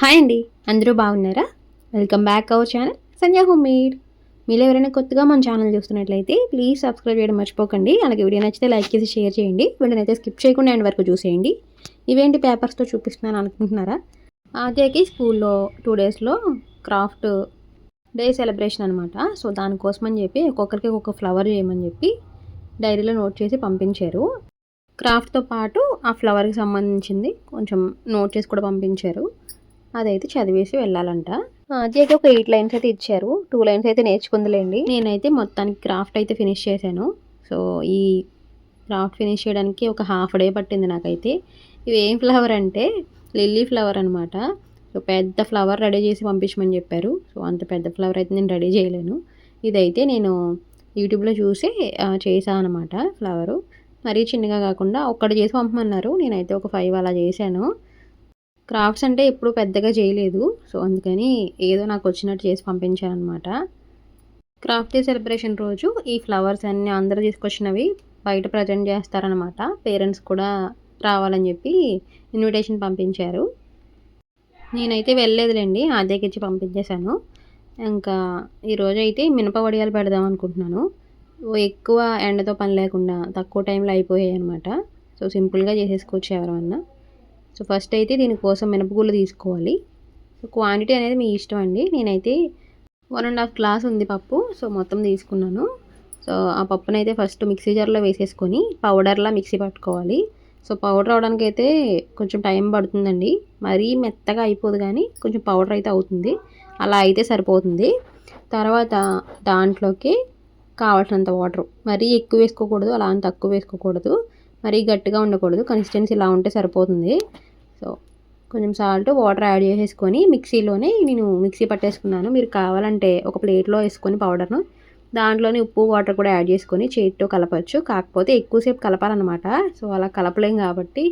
Hi అండి. అందరూ బాగున్నారా? Welcome back our channel Sanjay home made మీరు ఎవరైనా కొత్తగా మన ఛానల్ చూస్తున్నట్లయితే ప్లీజ్ సబ్స్క్రైబ్ చేయడం మర్చిపోకండి. అలాగే వీడియో నచ్చితే లైక్ చేసి షేర్ చేయండి. వీడియోని అయితే స్కిప్ చేయకుండా ఎండ్ వరకు చూసేయండి. ఇవేంటి పేపర్స్తో చూపిస్తున్నాను అనుకుంటున్నారా? ఆద్యకి స్కూల్లో టూ డేస్లో క్రాఫ్ట్ డే సెలబ్రేషన్ అనమాట సో దానికోసమని చెప్పి ఒక్కొక్కరికి ఒక్కొక్క ఫ్లవర్ చేయమని చెప్పి డైరీలో నోట్ చేసి పంపించారు. క్రాఫ్ట్తో పాటు ఆ ఫ్లవర్కి సంబంధించింది కొంచెం నోట్ చేసి కూడా పంపించారు. అదైతే చదివేసి వెళ్ళాలంట. అది ఒక ఎయిట్ లైన్స్ అయితే ఇచ్చారు. టూ లైన్స్ అయితే నేర్చుకుందిలేండి. నేనైతే మొత్తానికి క్రాఫ్ట్ అయితే ఫినిష్ చేశాను. సో ఈ క్రాఫ్ట్ ఫినిష్ చేయడానికి ఒక హాఫ్ డే పట్టింది నాకైతే. ఇవి ఏం ఫ్లవర్ అంటే లిల్లీ ఫ్లవర్ అనమాట సో పెద్ద ఫ్లవర్ రెడీ చేసి పంపించమని చెప్పారు. సో అంత పెద్ద ఫ్లవర్ అయితే నేను రెడీ చేయలేను. ఇదైతే నేను యూట్యూబ్లో చూసి చేశాను అనమాట ఫ్లవరు. మరీ చిన్నగా కాకుండా ఒక్కటి చేసి పంపమన్నారు. నేనైతే ఒక ఫైవ్ అలా చేశాను. క్రాఫ్ట్స్ అంటే ఎప్పుడు పెద్దగా చేయలేదు. సో అందుకని ఏదో నాకు వచ్చినట్టు చేసి పంపించాను అనమాట క్రాఫ్ట్ డే సెలబ్రేషన్ రోజు ఈ ఫ్లవర్స్ అన్నీ అందరూ తీసుకొచ్చినవి బయట ప్రజెంట్ చేస్తారనమాట పేరెంట్స్ కూడా రావాలని చెప్పి ఇన్విటేషన్ పంపించారు. నేనైతే వెళ్ళలేదులేండి ఆదేకిచ్చి ఇచ్చి పంపించేశాను. ఇంకా ఈరోజు అయితే మినప వడియాలు పెడదాం అనుకుంటున్నాను. ఎక్కువ ఎండతో పని లేకుండా తక్కువ టైంలో అయిపోయాయి అనమాట సో సింపుల్గా చేసేసుకోవచ్చు ఎవరన్నా. సో ఫస్ట్ అయితే దీనికోసం మినపగుళ్ళు తీసుకోవాలి. సో క్వాంటిటీ అనేది మీ ఇష్టం అండి. నేనైతే వన్ అండ్ హాఫ్ గ్లాస్ ఉంది పప్పు సో మొత్తం తీసుకున్నాను. సో ఆ పప్పునైతే ఫస్ట్ మిక్సీ జార్లో వేసేసుకొని పౌడర్లా మిక్సీ పట్టుకోవాలి. సో పౌడర్ అవడానికి అయితే కొంచెం టైం పడుతుందండి. మరీ మెత్తగా అయిపోదు కానీ కొంచెం పౌడర్ అయితే అవుతుంది. అలా అయితే సరిపోతుంది. తర్వాత దాంట్లోకి కావాల్సినంత వాటర్. మరీ ఎక్కువ వేసుకోకూడదు అలా అని తక్కువ వేసుకోకూడదు. మరీ గట్టిగా ఉండకూడదు. కన్సిస్టెన్సీ ఇలా ఉంటే సరిపోతుంది. సో కొంచెం సాల్ట్ వాటర్ యాడ్ చేసేసుకొని మిక్సీలోనే నేను మిక్సీ పట్టేసుకున్నాను. మీరు కావాలంటే ఒక ప్లేట్లో వేసుకొని పౌడర్ను దాంట్లోనే ఉప్పు వాటర్ కూడా యాడ్ చేసుకొని చేతితో కలపచ్చు. కాకపోతే ఎక్కువసేపు కలపాలన్నమాట. సో అలా కలపలేం కాబట్టి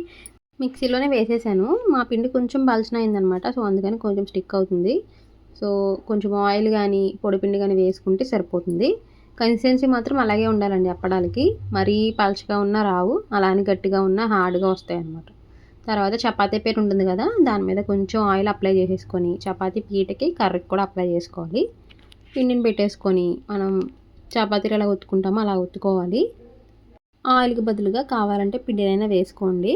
మిక్సీలోనే వేసేసాను. మా పిండి కొంచెం బల్చన అయిందనమాట సో అందుకని కొంచెం స్టిక్ అవుతుంది. సో కొంచెం ఆయిల్ కానీ పొడిపిండి కానీ వేసుకుంటే సరిపోతుంది. కన్సిస్టెన్సీ మాత్రం అలాగే ఉండాలండి అప్పడాలకి. మరీ పలచగా ఉన్నా రావు. అలానే గట్టిగా ఉన్నా హార్డ్గా వస్తాయి అన్నమాట తర్వాత చపాతీ పేరు ఉంటుంది కదా దాని మీద కొంచెం ఆయిల్ అప్లై చేసేసుకొని చపాతీ పీటకి కర్రీకి కూడా అప్లై చేసుకోవాలి. పిండిని పెట్టేసుకొని మనం చపాతీలు ఎలా ఉత్తుకుంటామో అలా ఉత్తుకోవాలి. ఆయిల్కి బదులుగా కావాలంటే పిండినైనా వేసుకోండి.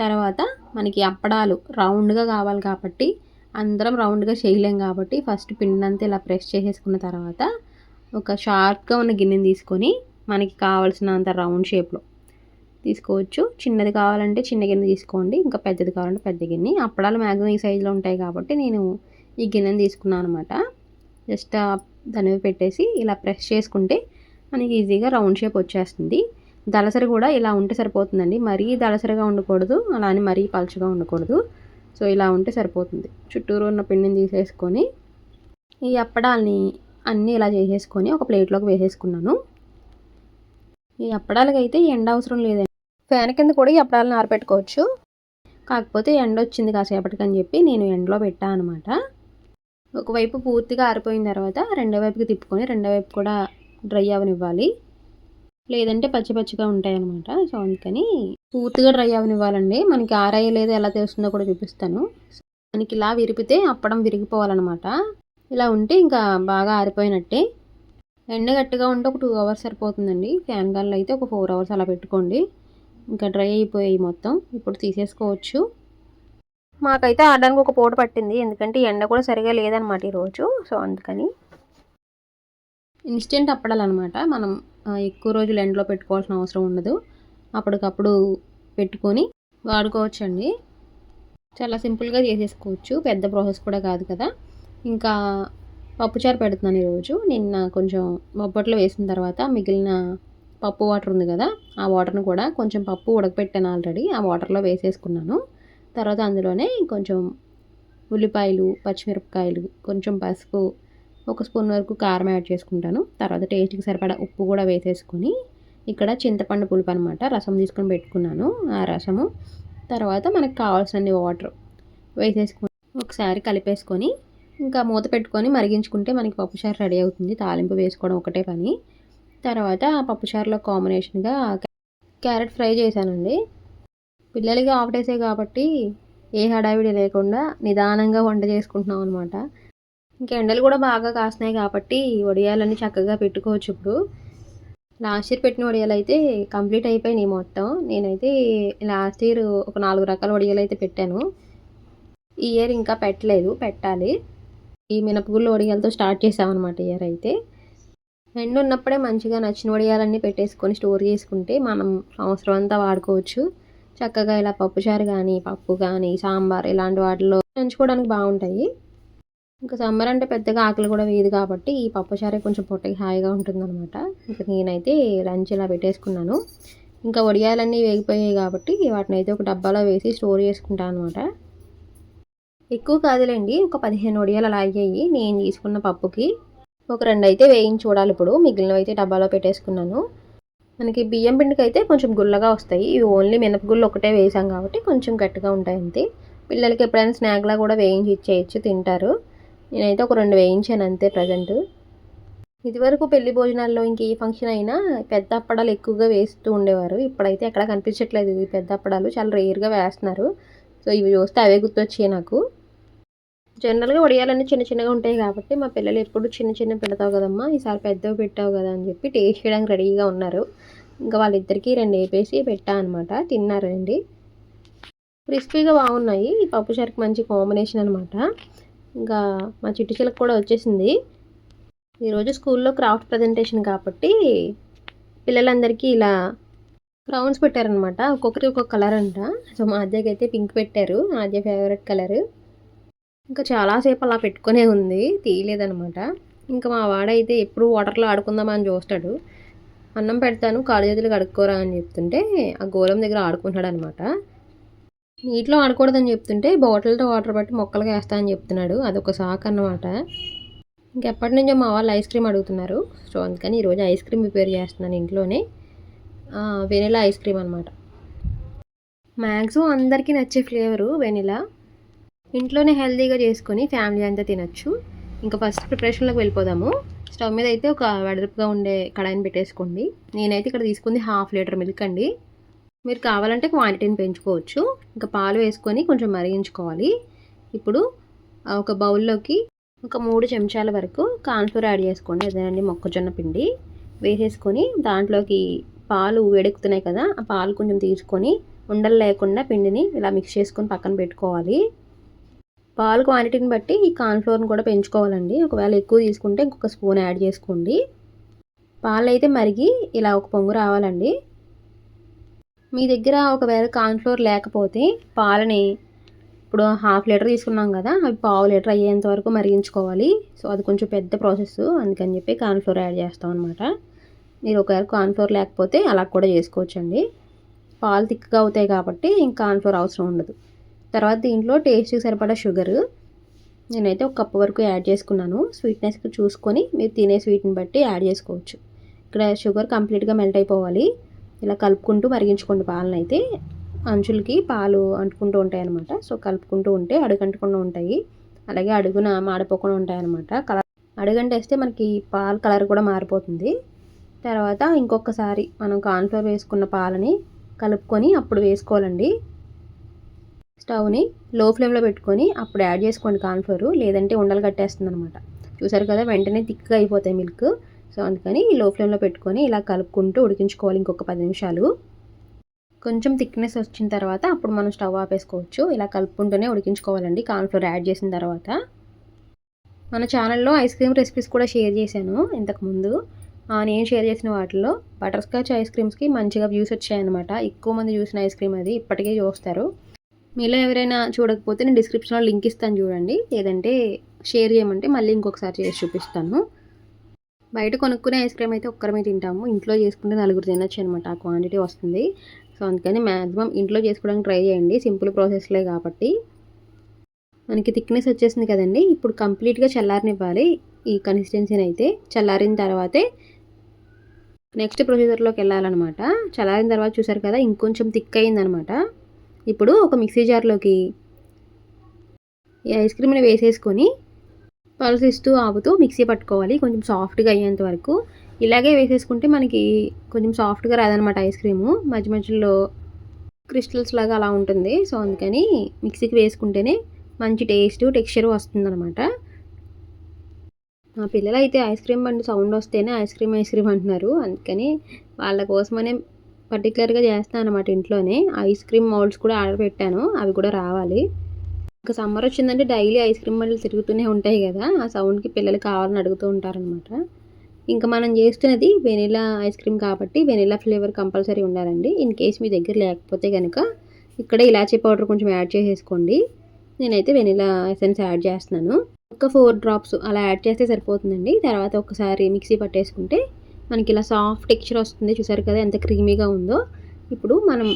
తర్వాత మనకి అప్పడాలు రౌండ్గా కావాలి కాబట్టి అందరం రౌండ్గా చేయలేం కాబట్టి ఫస్ట్ పిండినంతా ఇలా ప్రెస్ చేసేసుకున్న తర్వాత ఒక షార్ప్గా ఉన్న గిన్నెని తీసుకొని మనకి కావాల్సినంత రౌండ్ షేప్లో తీసుకోవచ్చు. చిన్నది కావాలంటే చిన్న గిన్నె తీసుకోండి. ఇంకా పెద్దది కావాలంటే పెద్ద గిన్నె. అప్పడాలు మ్యాక్సిమం ఈ సైజులో ఉంటాయి కాబట్టి నేను ఈ గిన్నెని తీసుకున్నాను అనమాట జస్ట్ దాని పెట్టేసి ఇలా ప్రెస్ చేసుకుంటే మనకి ఈజీగా రౌండ్ షేప్ వచ్చేస్తుంది. దళసరి కూడా ఇలా ఉంటే సరిపోతుందండి. మరీ దళసరిగా ఉండకూడదు. అలా అని మరీ పలుచగా ఉండకూడదు. సో ఇలా ఉంటే సరిపోతుంది. చుట్టూరు ఉన్న పిండిని తీసేసుకొని ఈ అప్పడాలని అన్నీ ఇలా చేసేసుకొని ఒక ప్లేట్లోకి వేసేసుకున్నాను. ఈ అప్పడాలకైతే ఎండ అవసరం లేదండి. ఫ్యాన్ కింద కూడా ఈ అప్పడాలను ఆరబెట్టుకోవచ్చు. కాకపోతే ఎండ వచ్చింది కాసేపటికి అని చెప్పి నేను ఎండలో పెట్టాను అనమాట ఒకవైపు పూర్తిగా ఆరిపోయిన తర్వాత రెండో వైపుకి తిప్పుకొని రెండో వైపు కూడా డ్రై అవనివ్వాలి. లేదంటే పచ్చి పచ్చిగా ఉంటాయి అనమాట సో అందుకని పూర్తిగా డ్రై అవనివ్వాలండి. మనకి ఆరాయి లేదు ఎలా తెలుస్తుందో కూడా చూపిస్తాను. మనకి ఇలా విరిపితే అప్పడం విరిగిపోవాలన్నమాట. ఇలా ఉంటే ఇంకా బాగా ఆరిపోయినట్టే. ఎండ గట్టిగా ఉంటే ఒక టూ అవర్స్ సరిపోతుందండి. ఫ్యాన్ గాల్లో అయితే ఒక ఫోర్ అవర్స్ అలా పెట్టుకోండి. ఇంకా డ్రై అయిపోయాయి మొత్తం. ఇప్పుడు తీసేసుకోవచ్చు. మాకైతే ఆడడానికి ఒక పూట పట్టింది. ఎందుకంటే ఎండ కూడా సరిగా లేదనమాట ఈరోజు. సో అందుకని. ఇన్స్టెంట్ అప్పడాలన్నమాట మనం ఎక్కువ రోజులు ఎండలో పెట్టుకోవాల్సిన అవసరం ఉండదు. అప్పటికప్పుడు పెట్టుకొని వాడుకోవచ్చండి. చాలా సింపుల్గా చేసేసుకోవచ్చు. పెద్ద ప్రాసెస్ కూడా కాదు కదా. ఇంకా పప్పుచారు పెడుతున్నాను ఈరోజు. నిన్న కొంచెం బొబ్బట్లో వేసిన తర్వాత మిగిలిన పప్పు వాటర్ ఉంది కదా ఆ వాటర్ని కూడా కొంచెం పప్పు ఉడకపెట్టాను ఆల్రెడీ ఆ వాటర్లో వేసేసుకున్నాను. తర్వాత అందులోనే కొంచెం ఉల్లిపాయలు పచ్చిమిరపకాయలు కొంచెం పసుపు ఒక స్పూన్ వరకు కారం యాడ్ చేసుకుంటాను. తర్వాత టేస్ట్కి సరిపడా ఉప్పు కూడా వేసేసుకొని ఇక్కడ చింతపండు పులుపు అనమాట రసం తీసుకొని పెట్టుకున్నాను ఆ రసము. తర్వాత మనకు కావాల్సిన వాటర్ వేసేసుకొని ఒకసారి కలిపేసుకొని ఇంకా మూత పెట్టుకొని మరిగించుకుంటే మనకి పప్పుచారు రెడీ అవుతుంది. తాలింపు వేసుకోవడం ఒకటే పని. తర్వాత పప్పుచారులో కాంబినేషన్గా క్యారెట్ ఫ్రై చేశానండి. పిల్లలకి ఆఫ్ డేసే కాబట్టి ఏ హడావిడి లేకుండా నిదానంగా వంట చేసుకుంటున్నాం అనమాట ఇంకా ఎండలు కూడా బాగా కాస్తున్నాయి కాబట్టి వడియాలన్నీ చక్కగా పెట్టుకోవచ్చు ఇప్పుడు. లాస్ట్ ఇయర్ పెట్టిన వడియాలు అయితే కంప్లీట్ అయిపోయినాయి మొత్తం. నేనైతే లాస్ట్ ఇయర్ ఒక నాలుగు రకాల వడియాలు అయితే పెట్టాను. ఈ ఇయర్ ఇంకా పెట్టలేదు పెట్టాలి. ఈ మినపగుళ్ళు వడియాలతో స్టార్ట్ చేసామన్నమాట ఇయర్ అయితే. ఎండు ఉన్నప్పుడే మంచిగా నచ్చిన వడియాలన్నీ పెట్టేసుకొని స్టోర్ చేసుకుంటే మనం అవసరం అంతా వాడుకోవచ్చు. చక్కగా ఇలా పప్పుచారు కానీ పప్పు కానీ సాంబార్ ఇలాంటి వాటిలో నంచుకోవడానికి బాగుంటాయి. ఇంకా సమ్మర్ అంటే పెద్దగా ఆకలి కూడా వేయదు కాబట్టి ఈ పప్పుచారే కొంచెం పొట్టకి హాయిగా ఉంటుందన్నమాట. ఇంకా నేనైతే లంచ్ ఇలా పెట్టేసుకున్నాను. ఇంకా వడియాలన్నీ వేగిపోయాయి కాబట్టి వాటిని అయితే ఒక డబ్బాలో వేసి స్టోర్ చేసుకుంటాను అనమాట ఎక్కువ కాదులేండి ఒక పదిహేను వడియాలు అలా అయ్యాయి. నేను తీసుకున్న పప్పుకి ఒక రెండు అయితే వేయించి చూడాలి ఇప్పుడు. మిగిలినవి అయితే డబ్బాలో పెట్టేసుకున్నాను. మనకి బియ్యం పిండికి అయితే కొంచెం గుల్లగా వస్తాయి. ఇవి ఓన్లీ మినపగుళ్ళు ఒకటే వేసాం కాబట్టి కొంచెం గట్టిగా ఉంటాయి అంతే. పిల్లలకి ఎప్పుడైనా స్నాక్లా కూడా వేయించి ఇచ్చేయచ్చు తింటారు. నేనైతే ఒక రెండు వేయించాను అంతే ప్రజెంట్ ఇదివరకు పెళ్ళి భోజనాల్లో ఇంక ఏ ఫంక్షన్ అయినా పెద్ద అప్పడాలు ఎక్కువగా వేస్తూ ఉండేవారు. ఇప్పుడైతే ఎక్కడ కనిపించట్లేదు. ఈ పెద్ద అప్పడాలు చాలా రేర్గా వేస్తున్నారు. సో ఇవి చూస్తే అవే గుర్తొచ్చాయి నాకు. జనరల్గా వడియాలన్నీ చిన్న చిన్నగా ఉంటాయి కాబట్టి మా పిల్లలు ఎప్పుడు చిన్న చిన్న పెడతావు కదమ్మా ఈసారి పెద్దవి పెట్టావు కదా అని చెప్పి టేస్ట్ చేయడానికి రెడీగా ఉన్నారు. ఇంకా వాళ్ళిద్దరికీ రెండు వేపేసి పెట్టా అనమాట తిన్నారండి. క్రిస్పీగా బాగున్నాయి. ఈ పప్పు చారుకి మంచి కాంబినేషన్ అనమాట ఇంకా మా చిట్టుచిలకు కూడా వచ్చేసింది. ఈరోజు స్కూల్లో క్రాఫ్ట్ ప్రజెంటేషన్ కాబట్టి పిల్లలందరికీ ఇలా క్రౌన్స్ పెట్టారనమాట ఒక్కొక్కరికి ఒక్కొక్క కలర్ అంట. సో మా ఆద్యకి అయితే పింక్ పెట్టారు. ఆద్య ఫేవరెట్ కలర్ ఇంకా చాలాసేపు అలా పెట్టుకునే ఉంది తీయలేదనమాట ఇంకా మా వాడైతే ఎప్పుడు వాటర్లో ఆడుకుందామని చూస్తాడు. అన్నం పెడతాను కాళ్ళు చేతులు కడుక్కోరా అని చెప్తుంటే ఆ గోళం దగ్గర ఆడుకుంటున్నాడు అనమాట నీటిలో ఆడకూడదని చెప్తుంటే బాటిల్తో వాటర్ పట్టి మొక్కలకి వేస్తా అని చెప్తున్నాడు. అదొక సాక్ అన్నమాట. ఇంకెప్పటి నుంచో మా వాళ్ళు ఐస్ క్రీమ్ అడుగుతున్నారు. సో అందుకని ఈరోజు ఐస్ క్రీమ్ ప్రిపేర్ చేస్తున్నాను ఇంట్లోనే. వెనిలా ఐస్ క్రీమ్ అనమాట మ్యాక్సిమం అందరికీ నచ్చే ఫ్లేవరు వెనిలా. ఇంట్లోనే హెల్తీగా చేసుకొని ఫ్యామిలీ అంతా తినచ్చు. ఇంకా ఫస్ట్ ప్రిపరేషన్లోకి వెళ్ళిపోదాము. స్టవ్ మీద అయితే ఒక వెడల్పుగా ఉండే కడాయిని పెట్టేసుకోండి. నేనైతే ఇక్కడ తీసుకుంది హాఫ్ లీటర్ మిల్క్ అండి. మీరు కావాలంటే క్వాంటిటీని పెంచుకోవచ్చు. ఇంకా పాలు వేసుకొని కొంచెం మరిగించుకోవాలి. ఇప్పుడు ఒక బౌల్లోకి ఒక మూడు చెంచాల వరకు కాన్ఫ్లోర్ యాడ్ చేసుకోండి. అదేనండి మొక్కజొన్న పిండి. వేసేసుకొని దాంట్లోకి పాలు వేడెక్కుతున్నాయి కదా ఆ పాలు కొంచెం తీసుకొని ఉండలు లేకుండా పిండిని ఇలా మిక్స్ చేసుకొని పక్కన పెట్టుకోవాలి. పాలు క్వాంటిటీని బట్టి ఈ కార్న్ఫ్లోర్ని కూడా పెంచుకోవాలండి. ఒకవేళ ఎక్కువ తీసుకుంటే ఇంకొక స్పూన్ యాడ్ చేసుకోండి. పాలు అయితే మరిగి ఇలా ఒక పొంగు రావాలండి. మీ దగ్గర ఒకవేళ కార్న్ఫ్లోర్ లేకపోతే పాలని ఇప్పుడు హాఫ్ లీటర్ తీసుకున్నాం కదా అవి పావు లీటర్ అయ్యేంత వరకు మరిగించుకోవాలి. సో అది కొంచెం పెద్ద ప్రాసెస్ అందుకని చెప్పి కార్న్ఫ్లోర్ యాడ్ చేస్తాం అనమాట మీరు ఒకవేళ కార్న్ఫ్లోర్ లేకపోతే అలా కూడా చేసుకోవచ్చండి. పాలు తిక్కగా అవుతాయి కాబట్టి ఇంకా కార్న్ఫ్లోర్ అవసరం ఉండదు. తర్వాత దీంట్లో టేస్ట్కి సరిపడా షుగర్. నేనైతే ఒక కప్పు వరకు యాడ్ చేసుకున్నాను. స్వీట్నెస్ చూసుకొని మీరు తినే స్వీట్ని బట్టి యాడ్ చేసుకోవచ్చు. ఇక్కడ షుగర్ కంప్లీట్గా మెల్ట్ అయిపోవాలి. ఇలా కలుపుకుంటూ మరిగించుకోండి పాలను అయితే అంచులకి పాలు అంటుకుంటూ ఉంటాయి అనమాట సో కలుపుకుంటూ ఉంటే అడుగంటకుండా ఉంటాయి. అలాగే అడుగున మాడిపోకుండా ఉంటాయి అనమాట కలర్ అడుగంటేస్తే మనకి పాలు కలర్ కూడా మారిపోతుంది. తర్వాత ఇంకొకసారి మనం కాన్ఫ్లోర్ వేసుకున్న పాలని కలుపుకొని అప్పుడు వేసుకోవాలండి. స్టవ్ని లో ఫ్లేమ్లో పెట్టుకొని అప్పుడు యాడ్ చేసుకోండి కార్న్ఫ్లోర్ లేదంటే ఉండలు కట్టేస్తుంది అనమాట చూసారు కదా వెంటనే థిక్గా అయిపోతాయి మిల్క్. సో అందుకని లో ఫ్లేమ్లో పెట్టుకొని ఇలా కలుపుకుంటూ ఉడికించుకోవాలి ఇంకొక పది నిమిషాలు. కొంచెం థిక్నెస్ వచ్చిన తర్వాత అప్పుడు మనం స్టవ్ ఆపేసుకోవచ్చు. ఇలా కలుపుకుంటూనే ఉడికించుకోవాలండి కార్న్ఫ్లోర్ యాడ్ చేసిన తర్వాత. మన ఛానల్లో ఐస్ క్రీమ్ రెసిపీస్ కూడా షేర్ చేశాను ఇంతకుముందు. నేను షేర్ చేసిన వాటిలో బటర్ స్కాచ్ ఐస్ క్రీమ్స్కి మంచిగా వ్యూస్ వచ్చాయన్నమాట. ఎక్కువ మంది చూసిన ఐస్ క్రీమ్ అది ఇప్పటికే చూస్తారు. మీలో ఎవరైనా చూడకపోతే నేను డిస్క్రిప్షన్లో లింక్ ఇస్తాను చూడండి. లేదంటే షేర్ చేయమంటే మళ్ళీ ఇంకొకసారి చేసి చూపిస్తాను. బయట కొనుక్కునే ఐస్ క్రీమ్ అయితే ఒక్కరమే తింటాము. ఇంట్లో చేసుకుంటే నలుగురు తినొచ్చు అనమాట ఆ క్వాంటిటీ వస్తుంది. సో అందుకని మ్యాక్సిమం ఇంట్లో చేసుకోవడానికి ట్రై చేయండి. సింపుల్ ప్రాసెస్లే కాబట్టి. మనకి థిక్నెస్ వచ్చేసింది కదండి. ఇప్పుడు కంప్లీట్గా చల్లారనివ్వాలి ఈ కన్సిస్టెన్సీని అయితే చల్లారిన తర్వాతే నెక్స్ట్ ప్రొసీజర్లోకి వెళ్ళాలన్నమాట. చల్లారిన తర్వాత చూసారు కదా ఇంకొంచెం థిక్ అయిందనమాట ఇప్పుడు ఒక మిక్సీ జార్లోకి ఈ ఐస్ క్రీమ్ని వేసేసుకొని పల్సిస్తూ ఆపుతూ మిక్సీ పట్టుకోవాలి. కొంచెం సాఫ్ట్గా అయ్యేంత వరకు. ఇలాగే వేసేసుకుంటే మనకి కొంచెం సాఫ్ట్గా రాదనమాట ఐస్ క్రీము. మధ్య మధ్యలో క్రిస్టల్స్ లాగా అలా ఉంటుంది. సో అందుకని మిక్సీకి వేసుకుంటేనే మంచి టేస్ట్ టెక్స్చర్ వస్తుందన్నమాట. మా పిల్లలు అయితే ఐస్ క్రీమ్ బండి సౌండ్ వస్తేనే ఐస్ క్రీమ్ ఐస్ క్రీమ్ అంటున్నారు. అందుకని వాళ్ళ కోసమనే పర్టికులర్గా చేస్తాను అనమాట ఇంట్లోనే. ఐస్ క్రీమ్ మౌల్డ్స్ కూడా ఆర్డర్ పెట్టాను. అవి కూడా రావాలి. ఇంకా సమ్మర్ వచ్చిందంటే డైలీ ఐస్ క్రీమ్ బండ్లు తిరుగుతూనే ఉంటాయి కదా. ఆ సౌండ్కి పిల్లలు కావాలని అడుగుతూ ఉంటారనమాట ఇంకా మనం చేస్తున్నది వెనిలా ఐస్ క్రీమ్ కాబట్టి వెనిలా ఫ్లేవర్ కంపల్సరీ ఉండాలండి. ఇన్ కేస్ మీ దగ్గర లేకపోతే కనుక ఇక్కడ ఇలాచీ పౌడర్ కొంచెం యాడ్ చేసేసుకోండి. నేనైతే వెనిలా ఎసెన్స్ యాడ్ చేస్తున్నాను. ఒక ఫోర్ డ్రాప్స్ అలా యాడ్ చేస్తే సరిపోతుందండి. తర్వాత ఒకసారి మిక్సీ పట్టేసుకుంటే మనకి ఇలా సాఫ్ట్ టెక్స్చర్ వస్తుంది చూసారు కదా ఎంత క్రీమీగా ఉందో. ఇప్పుడు మనం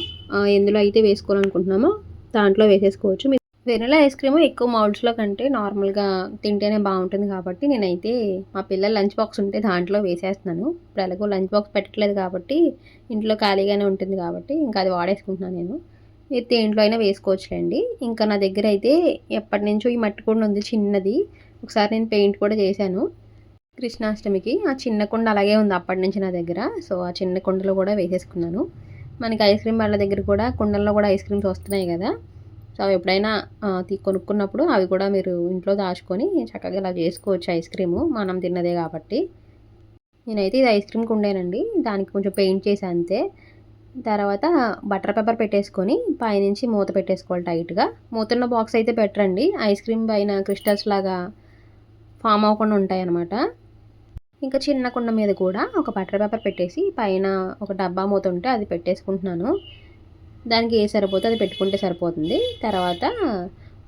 ఎందులో అయితే వేసుకోవాలనుకుంటున్నామో దాంట్లో వేసేసుకోవచ్చు. వెనిలా ఐస్ క్రీమ్ ఎక్కువ మౌల్డ్స్లో కంటే నార్మల్గా తింటేనే బాగుంటుంది కాబట్టి నేనైతే మా పిల్లల లంచ్ బాక్స్ ఉంటే దాంట్లో వేసేస్తున్నాను. ఇప్పుడు ఎలాగో లంచ్ బాక్స్ పెట్టట్లేదు కాబట్టి ఇంట్లో ఖాళీగానే ఉంటుంది కాబట్టి ఇంకా అది వాడేసుకుంటున్నాను నేను. మీరు దేంట్లో అయినా వేసుకోవచ్చులేండి. ఇంకా నా దగ్గర అయితే ఎప్పటి నుంచో ఈ మట్టి కూడా ఉంది చిన్నది. ఒకసారి నేను పెయింట్ కూడా చేశాను. కృష్ణాష్టమికి ఆ చిన్న కుండ అలాగే ఉంది అప్పటి నుంచి నా దగ్గర. సో ఆ చిన్న కుండలో కూడా వేసేసుకున్నాను. మనకి ఐస్ క్రీమ్ వాళ్ళ దగ్గర కూడా కుండల్లో కూడా ఐస్ క్రీమ్స్ వస్తున్నాయి కదా. సో అవి ఎప్పుడైనా కొనుక్కున్నప్పుడు అవి కూడా మీరు ఇంట్లో దాచుకొని చక్కగా ఇలా చేసుకోవచ్చు ఐస్ క్రీము. మనం తిన్నదే కాబట్టి. నేనైతే ఇది ఐస్ క్రీమ్ కుండేనండి. దానికి కొంచెం పెయింట్ చేసి అంతే. తర్వాత బటర్ పేపర్ పెట్టేసుకొని పైనుంచి మూత పెట్టేసుకోవాలి టైట్గా. మూతున్న బాక్స్ అయితే పెట్టరండి. ఐస్ క్రీమ్ పైన క్రిస్టల్స్ లాగా ఫామ్ అవ్వకుండా ఉంటాయి అన్నమాట ఇంకా చిన్న కుండ మీద కూడా ఒక బటర్ పేపర్ పెట్టేసి పైన ఒక డబ్బా మూత ఉంటే అది పెట్టేసుకుంటున్నాను. దానికి ఏ సరిపోతే అది పెట్టుకుంటే సరిపోతుంది. తర్వాత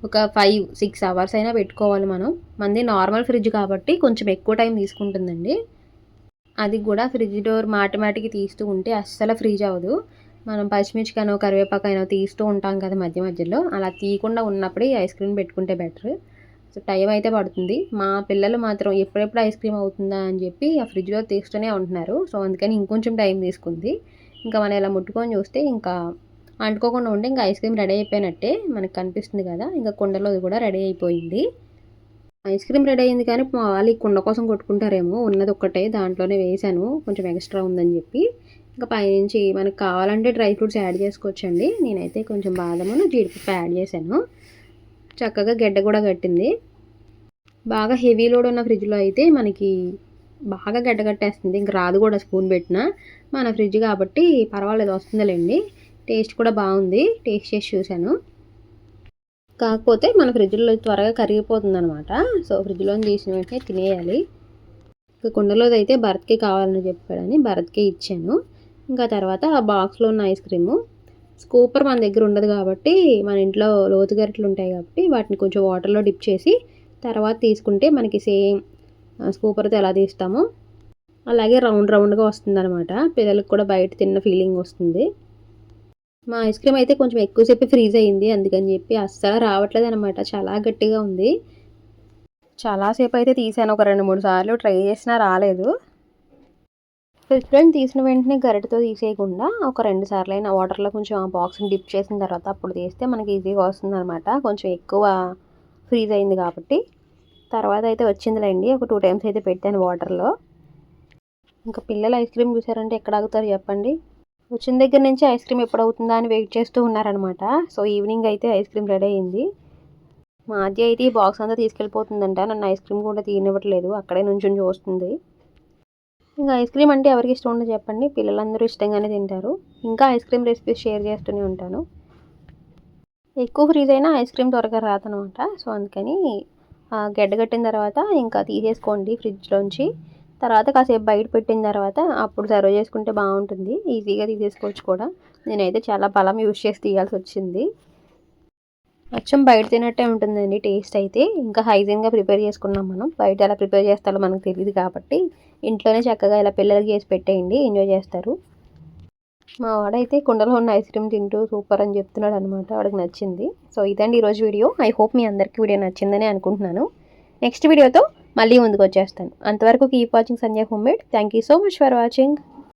ఒక ఫైవ్ సిక్స్ అవర్స్ అయినా పెట్టుకోవాలి మనం. మంది నార్మల్ ఫ్రిడ్జ్ కాబట్టి కొంచెం ఎక్కువ టైం తీసుకుంటుందండి. అది కూడా ఫ్రిడ్జ్ డోర్ మాటిమాటికి తీస్తూ ఉంటే అస్సలు ఫ్రీజ్ అవ్వదు. మనం పచ్చిమిర్చికనో కరివేపాకైనా తీస్తూ ఉంటాం కదా మధ్య మధ్యలో. అలా తీయకుండా ఉన్నప్పుడే ఐస్ క్రీమ్ పెట్టుకుంటే బెటర్ సో టైం అయితే పడుతుంది. మా పిల్లలు మాత్రం ఎప్పుడెప్పుడు ఐస్ క్రీమ్ అవుతుందా అని చెప్పి ఆ ఫ్రిడ్జ్లో తీస్తూనే ఉంటున్నారు. సో అందుకని ఇంకొంచెం టైం తీసుకుంది. ఇంకా మనం ఇలా ముట్టుకొని చూస్తే ఇంకా అంటుకోకుండా ఉంటే ఇంకా ఐస్ క్రీమ్ రెడీ అయిపోయినట్టే మనకు కనిపిస్తుంది కదా. ఇంకా కుండలో కూడా రెడీ అయిపోయింది. ఐస్ క్రీమ్ రెడీ అయింది కానీ మా వాళ్ళు ఈ కుండ కోసం కొట్టుకుంటారేమో. ఉన్నది ఒక్కటే దాంట్లోనే వేసాను కొంచెం ఎక్స్ట్రా ఉందని చెప్పి. ఇంకా పైనుంచి మనకు కావాలంటే డ్రై ఫ్రూట్స్ యాడ్ చేసుకోవచ్చండి. నేనైతే కొంచెం బాదమును జీడిపప్పు యాడ్ చేశాను. చక్కగా గడ్డ కూడా కట్టింది. బాగా హెవీ లోడ్ ఉన్న ఫ్రిడ్జ్లో అయితే మనకి బాగా గడ్డ కట్టేస్తుంది. ఇంక రాదు కూడా స్పూన్ పెట్టిన మన ఫ్రిడ్జ్ కాబట్టి పర్వాలేదు వస్తుందిలేండి. టేస్ట్ కూడా బాగుంది. టేస్ట్ చేసి చూశాను. కాకపోతే మన ఫ్రిడ్జ్లో త్వరగా కరిగిపోతుంది అనమాట సో ఫ్రిడ్జ్లో తీసిన వెంటనే తినేయాలి. ఇంకా కుండలోది అయితే భరత్కి కావాలని చెప్పాడని భరత్కే ఇచ్చాను. ఇంకా తర్వాత ఆ బాక్స్లో ఉన్న ఐస్ క్రీము స్కూపర్ మన దగ్గర ఉండదు కాబట్టి మన ఇంట్లో లోతు గరిటలు ఉంటాయి కాబట్టి వాటిని కొంచెం వాటర్లో డిప్ చేసి తర్వాత తీసుకుంటే మనకి సేమ్ స్కూపర్తో ఎలా తీస్తామో అలాగే రౌండ్ రౌండ్గా వస్తుంది అనమాట పిల్లలకు కూడా బయట తిన్న ఫీలింగ్ వస్తుంది. మా ఐస్ క్రీమ్ అయితే కొంచెం ఎక్కువసేపు ఫ్రీజ్ అయింది. అందుకని చెప్పి అస్సలు రావట్లేదు అనమాట చాలా గట్టిగా ఉంది. చాలాసేపు అయితే తీసాను. ఒక రెండు మూడు సార్లు ట్రై చేసినా రాలేదు. ఫ్రిడ్జ్ తీసిన వెంటనే గరిటతో తీసేయకుండా ఒక రెండు సార్లు అయినా వాటర్లో కొంచెం ఆ బాక్స్ని డిప్ చేసిన తర్వాత అప్పుడు తీస్తే మనకి ఈజీగా వస్తుంది అనమాట కొంచెం ఎక్కువ ఫ్రీజ్ అయింది కాబట్టి. తర్వాత అయితే వచ్చిందిలేండి. ఒక టూ టైమ్స్ అయితే పెట్టాను వాటర్లో. ఇంకా పిల్లలు ఐస్ క్రీమ్ చూసారంటే ఎక్కడ ఆగుతారు చెప్పండి? వచ్చిన దగ్గర నుంచి ఐస్ క్రీమ్ ఎప్పుడు అవుతుందా అని వెయిట్ చేస్తూ ఉన్నారనమాట సో ఈవినింగ్ అయితే ఐస్ క్రీమ్ రెడీ అయింది. మా అయితే ఈ బాక్స్ అంతా తీసుకెళ్ళిపోతుందంట. నన్ను ఐస్ క్రీమ్ కూడా తీయనివ్వట్లేదు. అక్కడే నుంచి చూస్తుంది. ఇంకా ఐస్ క్రీమ్ అంటే ఎవరికి ఇష్టం ఉండదు చెప్పండి. పిల్లలందరూ ఇష్టంగానే తింటారు. ఇంకా ఐస్ క్రీమ్ రెసిపీస్ షేర్ చేస్తూనే ఉంటాను. ఎక్కువ ఫ్రీజ్ అయినా ఐస్ క్రీమ్ త్వరగా రాదనమాట. సో అందుకని గడ్డ కట్టిన తర్వాత ఇంకా తీసేసుకోండి ఫ్రిడ్జ్లోంచి తర్వాత కాసేపు బయట పెట్టిన తర్వాత అప్పుడు సర్వ్ చేసుకుంటే బాగుంటుంది. ఈజీగా తీసేసుకోవచ్చు కూడా. నేనైతే చాలా బలం యూజ్ చేసి తీయాల్సి వచ్చింది. అచ్చం బయట తినట్టే ఉంటుందండి టేస్ట్ అయితే. ఇంకా హైజీన్గా ప్రిపేర్ చేసుకున్నాం మనం. బయట ఎలా ప్రిపేర్ చేస్తారో మనకు తెలియదు కాబట్టి ఇంట్లోనే చక్కగా ఇలా పిల్లలకి చేసి పెట్టేయండి. ఎంజాయ్ చేస్తారు. మా వాడైతే కుండలో ఉన్న ఐస్ క్రీమ్ తింటూ సూపర్ అని చెప్తున్నాడు అనమాట వాడికి నచ్చింది. సో ఇదండి ఈరోజు వీడియో. ఐ హోప్ మీ అందరికీ వీడియో నచ్చిందని అనుకుంటున్నాను. నెక్స్ట్ వీడియోతో మళ్ళీ ముందుకు వచ్చేస్తాను. అంతవరకు keep watching Sanjay homemade. Thank you so much for watching.